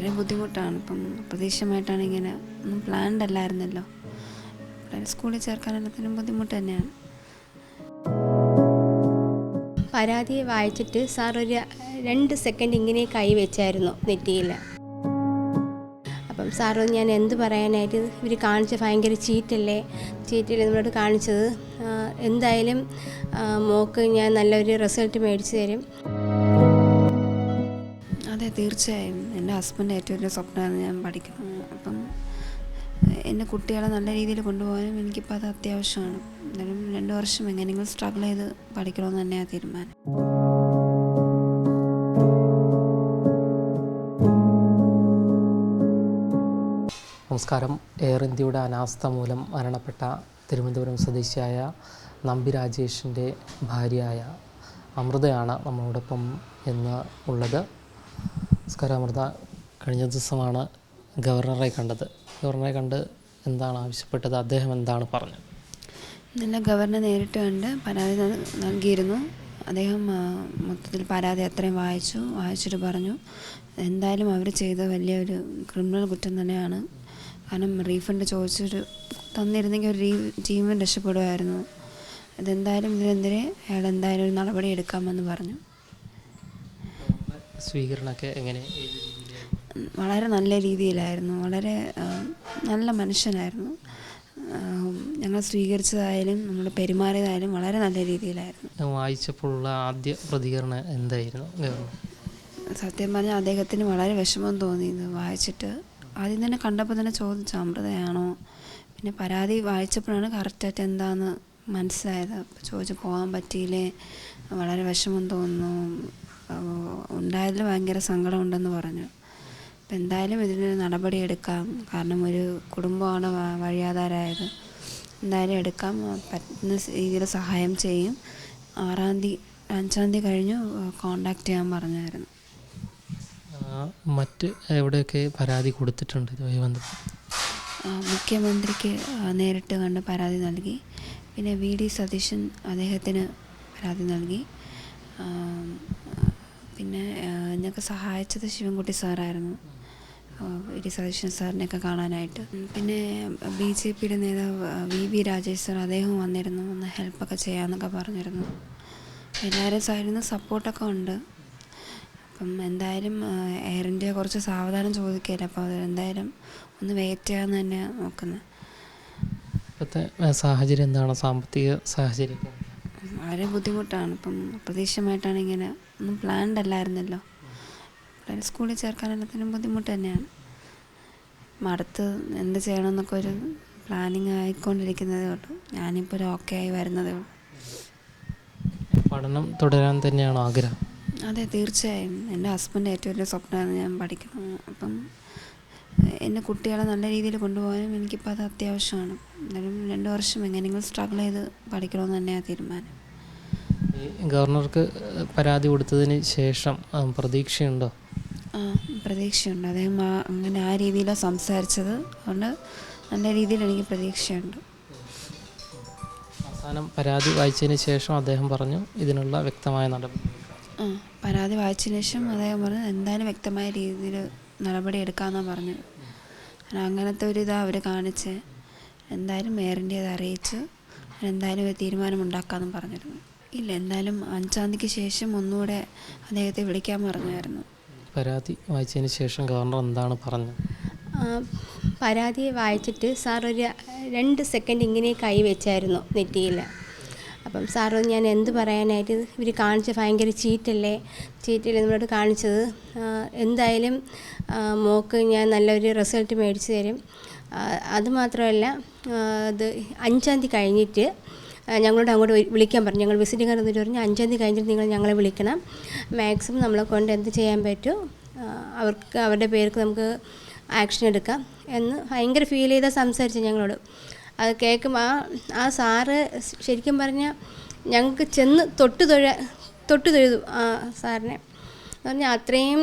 വളരെ ബുദ്ധിമുട്ടാണ്. ഇപ്പം അപ്രതീക്ഷിതമായിട്ടാണ് ഇങ്ങനെ ഒന്നും പ്ലാൻഡ് അല്ലായിരുന്നല്ലോ. സ്കൂളിൽ ചേർക്കാൻ എല്ലാത്തിനും ബുദ്ധിമുട്ട് തന്നെയാണ്. പരാതി വായിച്ചിട്ട് സാർ ഒരു രണ്ട് സെക്കൻഡ് ഇങ്ങനെ കൈ വെച്ചായിരുന്നു നെറ്റിയിൽ അപ്പം സാറ് ഞാൻ എന്ത് പറയാനായിട്ട് ഇവർ കാണിച്ച ഭയങ്കര ചീറ്റല്ലേ? ചീറ്റല്ലേ നമ്മളോട് കാണിച്ചത്? എന്തായാലും മോക്ക് ഞാൻ നല്ലൊരു റിസൾട്ട് മേടിച്ചു തരും. അതെ തീർച്ചയായും. എന്റെ ഹസ്ബൻഡ് ഏറ്റവും വലിയ സ്വപ്നമാണ് ഞാൻ പഠിക്കുന്നത്. അപ്പം എന്റെ കുട്ടികളെ നല്ല രീതിയിൽ കൊണ്ടുപോകാനും എനിക്കിപ്പോൾ അത് അത്യാവശ്യമാണ്. എന്തായാലും രണ്ട് വർഷം എങ്ങനെയെങ്കിലും സ്ട്രഗിൾ ചെയ്ത് പഠിക്കണമെന്ന് തന്നെയാണ് തീരുമാനം. നമസ്കാരം. എയർ ഇന്ത്യയുടെ അനാസ്ഥ മൂലം മരണപ്പെട്ട തിരുവനന്തപുരം സ്വദേശിയായ നമ്പി രാജേഷിന്റെ ഭാര്യയായ അമൃതയാണ് നമ്മളോടൊപ്പം എന്ന് ഉള്ളത്. നമസ്കാരം അമൃത. കഴിഞ്ഞ ദിവസമാണ് ഗവർണറെ കണ്ടത്. ഗവർണറെ കണ്ട് എന്താണ് ആവശ്യപ്പെട്ടത്? അദ്ദേഹം എന്താണ് പറഞ്ഞത്? ഇന്നലെ ഗവർണർ നേരിട്ട് കണ്ട് പരാതി നൽ- നൽകിയിരുന്നു. അദ്ദേഹം മൊത്തത്തിൽ പരാതി അത്രയും വായിച്ചു വായിച്ചിട്ട് പറഞ്ഞു എന്തായാലും അവർ ചെയ്ത വലിയൊരു ക്രിമിനൽ കുറ്റം തന്നെയാണ്. കാരണം റീഫണ്ട് ചോദിച്ചൊരു തന്നിരുന്നെങ്കിൽ ഒരു ജീവൻ രക്ഷപ്പെടുമായിരുന്നു. ഇതെന്തായാലും ഇതിനെതിരെ അയാൾ എന്തായാലും ഒരു നടപടി എടുക്കാമെന്ന് പറഞ്ഞു. സ്വീകരണമൊക്കെ എങ്ങനെ വളരെ നല്ല രീതിയിലായിരുന്നു. വളരെ നല്ല മനുഷ്യനായിരുന്നു. ഞങ്ങൾ സ്വീകരിച്ചതായാലും നമ്മൾ പെരുമാറിയതായാലും വളരെ നല്ല രീതിയിലായിരുന്നു. വായിച്ചപ്പോഴുള്ള ആദ്യ പ്രതികരണം എന്തായിരുന്നു? സത്യം പറഞ്ഞാൽ അദ്ദേഹത്തിന് വളരെ വിഷമം തോന്നി ഇത് വായിച്ചിട്ട് ആദ്യം തന്നെ കണ്ടപ്പോൾ തന്നെ ചോദിച്ചു അമൃതയാണോ? പിന്നെ പരാതി വായിച്ചപ്പോഴാണ് കറക്റ്റായിട്ട് എന്താന്ന് മനസ്സിലായത്. ചോദിച്ചു പോകാൻ പറ്റിയില്ലേ? വളരെ വിഷമം തോന്നുന്നു. ഉണ്ടായതിൽ ഭയങ്കര സങ്കടമുണ്ടെന്ന് പറഞ്ഞു. അപ്പം എന്തായാലും ഇതിനൊരു നടപടി എടുക്കാം. കാരണം ഒരു കുടുംബമാണ് വഴിയാധാരായത് എന്തായാലും എടുക്കാം. പറ്റുന്ന രീതിയിൽ സഹായം ചെയ്യും. ആറാം തീയതി അഞ്ചാം തീയതി കഴിഞ്ഞു കോണ്ടാക്ട് ചെയ്യാൻ പറഞ്ഞായിരുന്നു. മറ്റ് എവിടെയൊക്കെ പരാതി കൊടുത്തിട്ടുണ്ട് ഇതുമായി ബന്ധപ്പെട്ട്? മുഖ്യമന്ത്രിക്ക് നേരിട്ട് കണ്ട് പരാതി നൽകി. പിന്നെ വി ഡി സതീശൻ അദ്ദേഹത്തിന് പരാതി നൽകി. പിന്നെ ഞങ്ങൾക്ക് സഹായിച്ചത് ശിവൻകുട്ടി സാറായിരുന്നു. ഡി സതീശൻ സാറിനെയൊക്കെ കാണാനായിട്ട്. പിന്നെ ബി ജെ പിയുടെ നേതാവ് വി വി രാജേഷ് സാർ അദ്ദേഹം വന്നിരുന്നു. ഒന്ന് ഹെൽപ്പൊക്കെ ചെയ്യാമെന്നൊക്കെ പറഞ്ഞിരുന്നു. എല്ലാവരും സൈഡിൽ നിന്ന് സപ്പോർട്ടൊക്കെ ഉണ്ട്. അപ്പം എന്തായാലും എയർ ഇന്ത്യ കുറച്ച് സാവധാനം ചോദിക്കില്ല അപ്പോൾ അത് എന്തായാലും ഒന്ന് വെയിറ്റ് ചെയ്യാമെന്ന് തന്നെ നോക്കുന്നത് ഇപ്പോഴത്തെ സാഹചര്യം എന്താണ്? സാമ്പത്തിക സാഹചര്യം? വളരെ ബുദ്ധിമുട്ടാണ്. ഇപ്പം അപ്രതീക്ഷിതമായിട്ടാണ് ഇങ്ങനെ ഒന്നും പ്ലാൻഡ് അല്ലായിരുന്നല്ലോ. പിള്ളേരെ സ്കൂളിൽ ചേർക്കാൻ എല്ലാത്തിനും ബുദ്ധിമുട്ട് തന്നെയാണ്. മടുത്ത് എന്ത് ചെയ്യണമെന്നൊക്കെ ഒരു പ്ലാനിങ് ആയിക്കൊണ്ടിരിക്കുന്നതേ ഉള്ളൂ. ഞാനിപ്പോൾ ഒരു ഓക്കെ ആയി വരുന്നതേ ഉള്ളൂ. പഠനം തുടരാൻ തന്നെയാണോ ആഗ്രഹം? അതെ തീർച്ചയായും. എന്റെ ഹസ്ബൻഡ് ഏറ്റവും വലിയ സ്വപ്നമാണ് ഞാൻ പഠിക്കണം അപ്പം എന്റെ കുട്ടികളെ നല്ല രീതിയിൽ കൊണ്ടുപോകാനും എനിക്കിപ്പോൾ അത് അത്യാവശ്യമാണ്. എന്തായാലും രണ്ട് വർഷം എങ്ങനെയെങ്കിലും സ്ട്രഗിൾ ചെയ്ത് പഠിക്കണമെന്ന് തന്നെയാണ് തീരുമാനം. ഗവർണർക്ക് പരാതി കൊടുത്തതിന് ശേഷം പ്രതീക്ഷയുണ്ടോ? ആ പ്രതീക്ഷയുണ്ട്. അദ്ദേഹം അങ്ങനെ ആ രീതിയിലാണ് സംസാരിച്ചത്. അതുകൊണ്ട് നല്ല രീതിയിൽ എനിക്ക് പ്രതീക്ഷയുണ്ട്. അവസാനം പരാതി വായിച്ചതിന് ശേഷം അദ്ദേഹം പറഞ്ഞു ഇതിനുള്ള വ്യക്തമായ നടപടി പരാതി വായിച്ചതിന് ശേഷം അദ്ദേഹം പറഞ്ഞു എന്തായാലും വ്യക്തമായ രീതിയിൽ നടപടി എടുക്കാമെന്നാണ് പറഞ്ഞത്? കാരണം അങ്ങനത്തെ ഒരു ഇതാ അവർ കാണിച്ച് എന്തായാലും മേറിന്റെ അത് അറിയിച്ച് എന്തായാലും ഒരു തീരുമാനം ഉണ്ടാക്കാമെന്നും പറഞ്ഞിരുന്നു. ഇല്ല എന്തായാലും അഞ്ചാം തീയതിക്ക് ശേഷം ഒന്നുകൂടെ അദ്ദേഹത്തെ വിളിക്കാൻ പറഞ്ഞായിരുന്നു. പരാതി വായിച്ചതിന് ശേഷം ഗവർണർ എന്താണ് പറഞ്ഞത്? പരാതി വായിച്ചിട്ട് സാർ ഒരു രണ്ട് സെക്കൻഡ് ഇങ്ങനെ കൈ വെച്ചായിരുന്നു നെറ്റിയിൽ. അപ്പം സാറ് ഞാൻ എന്ത് പറയാനായിട്ട്? ഇവർ കാണിച്ച ഭയങ്കര ചീറ്റല്ലേ? ചീറ്റല്ലേ നമ്മളോട് കാണിച്ചത്? എന്തായാലും മോക്ക് ഞാൻ നല്ലൊരു റിസൾട്ട് മേടിച്ചു തരും. അതുമാത്രമല്ല ഇത് അഞ്ചാം തീയതി കഴിഞ്ഞിട്ട് ഞങ്ങളോട് അങ്ങോട്ട് വിളിക്കാൻ പറഞ്ഞു. ഞങ്ങൾ വിസിറ്റിംഗ് കാർഡ് എന്നിട്ട് പറഞ്ഞു അഞ്ചാം തീയതി കഴിഞ്ഞിട്ട് നിങ്ങൾ ഞങ്ങളെ വിളിക്കണം. മാക്സിമം നമ്മളെ കൊണ്ട് എന്ത് ചെയ്യാൻ പറ്റുമോ അവർക്ക് അവരുടെ പേർക്ക് നമുക്ക് ആക്ഷൻ എടുക്കാം. എന്ന് ഭയങ്കര ഫീൽ ചെയ്താൽ സംസാരിച്ചു ഞങ്ങളോട്. അത് കേൾക്കുമ്പോൾ ആ ആ സാറ് ശരിക്കും പറഞ്ഞാൽ ഞങ്ങൾക്ക് ചെന്ന് തൊട്ട് തൊഴ തൊട്ട് തൊഴുതു ആ സാറിനെ. എന്ന് പറഞ്ഞാൽ അത്രയും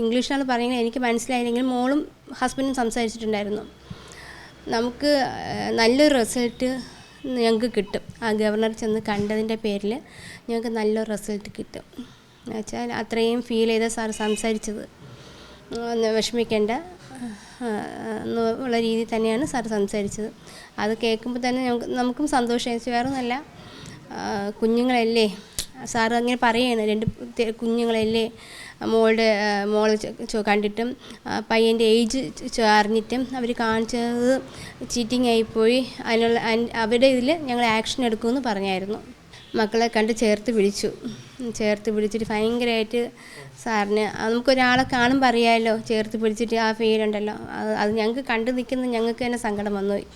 ഇംഗ്ലീഷിലാണ് പറയുന്നത്. എനിക്ക് മനസ്സിലായില്ലെങ്കിൽ മോളും ഹസ്ബൻഡും സംസാരിച്ചിട്ടുണ്ടായിരുന്നു. നമുക്ക് നല്ലൊരു റിസൾട്ട് ഞങ്ങൾക്ക് കിട്ടും. ആ ഗവർണർ ചെന്ന് കണ്ടതിന്റെ പേരിൽ ഞങ്ങൾക്ക് നല്ലൊരു റിസൾട്ട് കിട്ടും. എന്നുവെച്ചാൽ അത്രയും ഫീൽ ചെയ്ത സാർ സംസാരിച്ചത്. വിഷമിക്കേണ്ട എന്നുള്ള രീതിയിൽ തന്നെയാണ് സാർ സംസാരിച്ചത്. അത് കേൾക്കുമ്പോൾ തന്നെ നമുക്കും സന്തോഷം. വേറെ ഒന്നല്ല കുഞ്ഞുങ്ങളല്ലേ? സാറ് അങ്ങനെ പറയുകയാണ് രണ്ട് കുഞ്ഞുങ്ങളല്ലേ മോളുടെ മോളെ കണ്ടിട്ടും പയ്യന്റെ ഏജ് അറിഞ്ഞിട്ടും അവർ കാണിച്ചത് ചീറ്റിംഗ് ആയിപ്പോയി. അതിനുള്ള അവരുടെ ഇതിൽ ഞങ്ങൾ ആക്ഷൻ എടുക്കുമെന്ന് പറഞ്ഞായിരുന്നു. മക്കളെ കണ്ട് ചേർത്ത് പിടിച്ചു. ചേർത്ത് പിടിച്ചിട്ട് ഭയങ്കരമായിട്ട് സാറിന് നമുക്കൊരാളെ കാണുമ്പോൾ അറിയാമല്ലോ ചേർത്ത് പിടിച്ചിട്ട് ആ ഫീലുണ്ടല്ലോ അത് അത് ഞങ്ങൾക്ക് കണ്ടു നിൽക്കുന്ന ഞങ്ങൾക്ക് തന്നെ സങ്കടം വന്നുപോയി.